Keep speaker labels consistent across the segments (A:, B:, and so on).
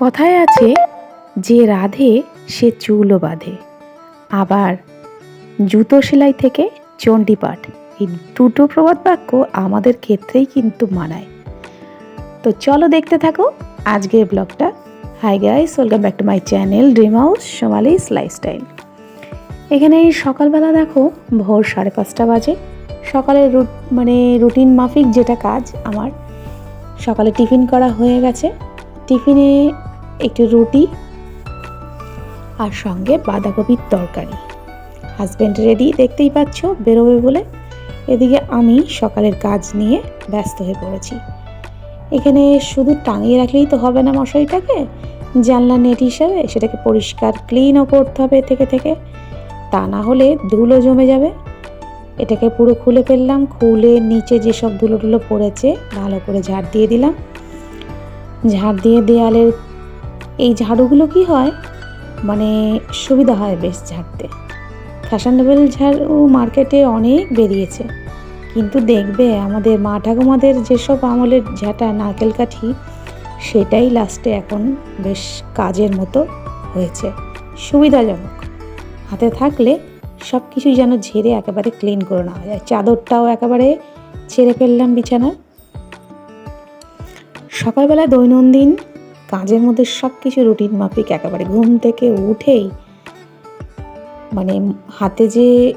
A: কথায় আছে, যে রাধে, সে চুলও বাঁধে। আবার, জুতো সেলাই থেকে চণ্ডীপাঠ, এই দুটো প্রবাদ বাক্য আমাদের ক্ষেত্রেই কিন্তু মানায়। তো চলো দেখতে থাকো আজকের ব্লগটা। Hi guys welcome back to my channel dream house Somali's lifestyle এখানে সকালবেলা দেখো, ভোর সাড়ে পাঁচটা বাজে। সকালে রুট মানে রুটিন মাফিক যেটা কাজ, আমার। সকালে টিফিন করা হয়ে গেছে। টিফিনে একটু রুটি আর সঙ্গে বাঁধাকপির তরকারি। হাজব্যান্ড রেডি দেখতেই পাচ্ছ, বেরোবে বলে। এদিকে আমি সকালের কাজ নিয়ে ব্যস্ত হয়ে পড়েছি। এখানে শুধু টাঙিয়ে রাখলেই তো হবে না মশারিটাকে জানলা নেট হিসাবে সেটাকে পরিষ্কার ক্লিনও করতে হবে থেকে থেকে। তা না হলে ধুলো জমে যাবে। এটাকে পুরো খুলে ফেললাম, খুলে নিচে যেসব ধুলো টুলো পড়েছে, ভালো করে ঝাড় দিয়ে দিলাম। ঝাড় দিয়ে দেয়ালের এই ঝাড়ুগুলো কি হয়? মানে সুবিধা হয় বেশ ঝাড়তে। ফ্যাশনেবল ঝাড়ু মার্কেটে অনেক বেরিয়েছে। কিন্তু দেখবে আমাদের মা ঠাকুমাদের যেসব আমলের ঝাঁটা, নারকেল কাঠি, সেটাই লাস্টে এখন বেশ কাজের মতো হয়েছে। সুবিধাজনক। হাতে থাকলে সব কিছুই যেন ঝেড়ে একেবারে ক্লিন করে নেওয়া যায়। চাদরটাও একেবারে ছেড়ে ফেললাম বিছানার সকালবেলা দৈনন্দিন কাজের মধ্যে সব কিছু রুটিন মাফিক, একেবারে ঘুম থেকে উঠেই মানে হাতে যে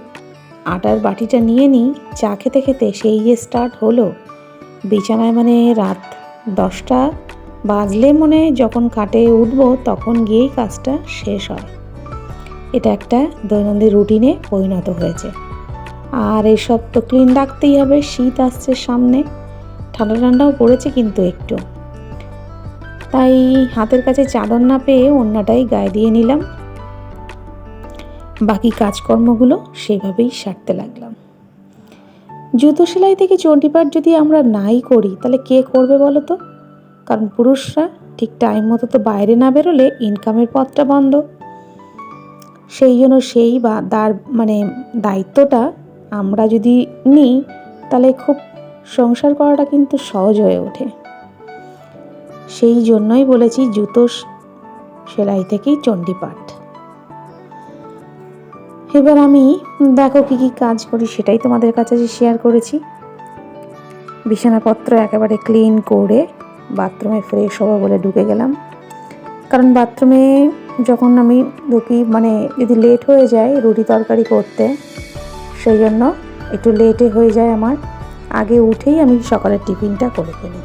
A: আটার বাটিটা নিয়ে নিই, চা খেতে খেতে সেই যে স্টার্ট হলো। বিছানায় মানে রাত দশটা বাজলে মনে যখন কাটে উঠবো তখন গিয়েই কাজটা শেষ হয়। এটা একটা দৈনন্দিন রুটিনে পরিণত হয়েছে। আর এসব তো ক্লিন রাখতেই হবে, শীত আসছে সামনে। ঠান্ডা ঠান্ডাও পড়েছে কিন্তু একটু। তাই হাতের কাছে চাদর না পেয়ে অন্যটাই গায়ে দিয়ে নিলাম। বাকি কাজকর্মগুলো সেভাবেই সারতে লাগলাম। জুতো সেলাই থেকে চণ্ডীপাঠ যদি আমরা নাই করি, তাহলে কে করবে বলো তো? কারণ পুরুষরা ঠিক টাইম মতো তো বাইরে না বেরোলে ইনকামের পথটা বন্ধ। সেই জন্য সেই বা তার মানে দায়িত্বটা আমরা যদি নিই, তাহলে খুব সংসার করাটা কিন্তু সহজ হয়ে ওঠে। সেই জন্যই বলেছি জুতো সেলাই থেকেই চণ্ডীপাঠ। এবার আমি দেখো কি কি কাজ করি সেটাই তোমাদের কাছে শেয়ার করেছি। বিছানাপত্র একেবারে ক্লিন করে বাথরুমে ফ্রেশ হব বলে ঢুকে গেলাম। কারণ বাথরুমে যখন আমি ঢুকি মানে যদি লেট হয়ে যায় রুটি তরকারি করতে, সেই জন্য একটু লেটে হয়ে যায় আমার। আগে উঠেই আমি সকালের টিফিনটা করে ফেলি।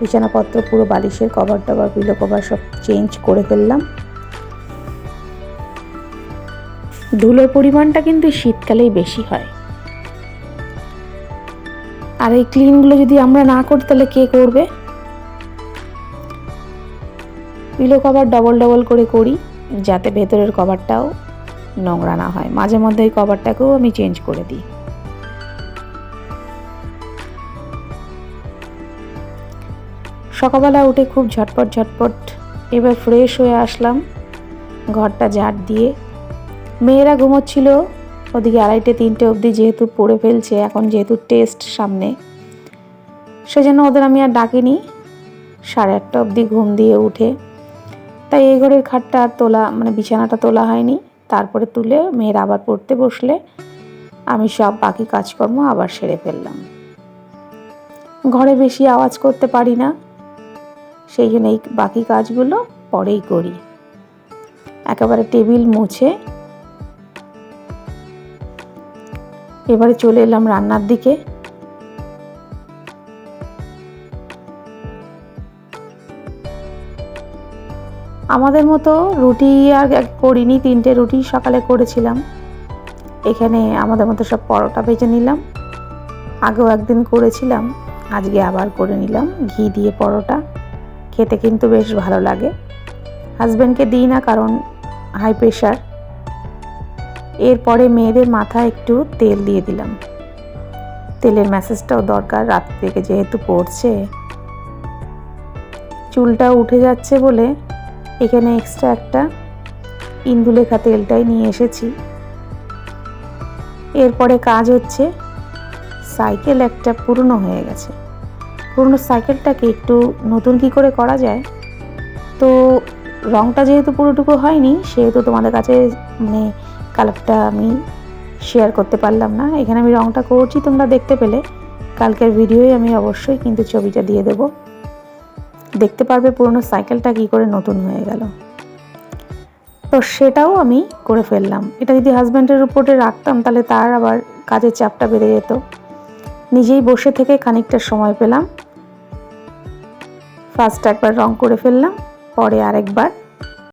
A: বিছানাপত্র পুরো বালিশের কভার টভার পিলো কভার সব চেঞ্জ করে ফেললাম। ধুলোর পরিমাণটা কিন্তু শীতকালেই বেশি হয়। আর এই ক্লিনগুলো যদি আমরা না করি, তাহলে কে করবে? পিলো কভার ডবল ডবল করে করি, যাতে ভেতরের কভারটাও নোংরা না হয়। মাঝে মধ্যে এই কভারটাকেও আমি চেঞ্জ করে দিই। সকালবেলা উঠে খুব ঝটপট ঝটপট এবার ফ্রেশ হয়ে আসলাম, ঘরটা ঝাড় দিয়ে। মেয়েরা ঘুমোচ্ছিল, ওদিকে আড়াইটে, তিনটে অবধি যেহেতু পড়ে ফেলছে, এখন যেহেতু টেস্ট সামনে। সেজন্য ওদের আমি আর ডাকিনি, সাড়ে আটটা অবধি ঘুম দিয়ে উঠে। তাই এই ঘরের খাটটা আর তোলা মানে বিছানাটা তোলা হয়নি, তারপরে তুলে মেয়েরা আবার পড়তে বসলে, আমি সব বাকি কাজকর্ম আবার সেরে ফেললাম। ঘরে বেশি আওয়াজ করতে পারি না সেই জন্য এই বাকি কাজগুলো পরেই করি। একেবারে টেবিল মুছে। এবারে চলে এলাম রান্নার দিকে। আমাদের মতো রুটি আর করিনি, তিনটে রুটি সকালে করেছিলাম। এখানে আমাদের মতো সব পরোটা ভেজে নিলাম। আগেও একদিন করেছিলাম, আজকে আবার করে নিলাম, ঘি দিয়ে পরোটা। খেতে কিন্তু বেশ ভালো লাগে। হাজব্যান্ডকে দিই না কারণ হাই প্রেশার এরপরে মেয়েদের মাথায় একটু তেল দিয়ে দিলাম। তেলের ম্যাসেজটাও দরকার, রাত থেকে যেহেতু পড়ছে। চুলটা উঠে যাচ্ছে বলে এখানে এক্সট্রা একটা ইন্দুলেখা তেলটাই নিয়ে এসেছি। এরপরে কাজ হচ্ছে সাইকেল একটা পুরনো হয়ে গেছে। পুরনো সাইকেলটাকে একটু নতুন কি করে করা যায়? তো রঙটা যেহেতু পুরোটুকু হয়নি, সেহেতু তোমাদের কাছে মানে কালারটা আমি শেয়ার করতে পারলাম না। এখানে আমি রঙটা করছি তোমরা দেখতে পেলে। কালকের ভিডিওই আমি অবশ্যই কিন্তু ছবিটা দিয়ে দেবো। দেখতে পারবে পুরনো সাইকেলটা কী করে নতুন হয়ে গেল। তো সেটাও আমি করে ফেললাম। এটা যদি হাজব্যান্ডের উপরে রাখতাম, তাহলে তার আবার কাজের চাপটা বেড়ে যেত। নিজেই বসে থেকে খানিকটা সময় পেলাম। ফার্স্ট একবার রং করে ফেললাম পরে আরেকবার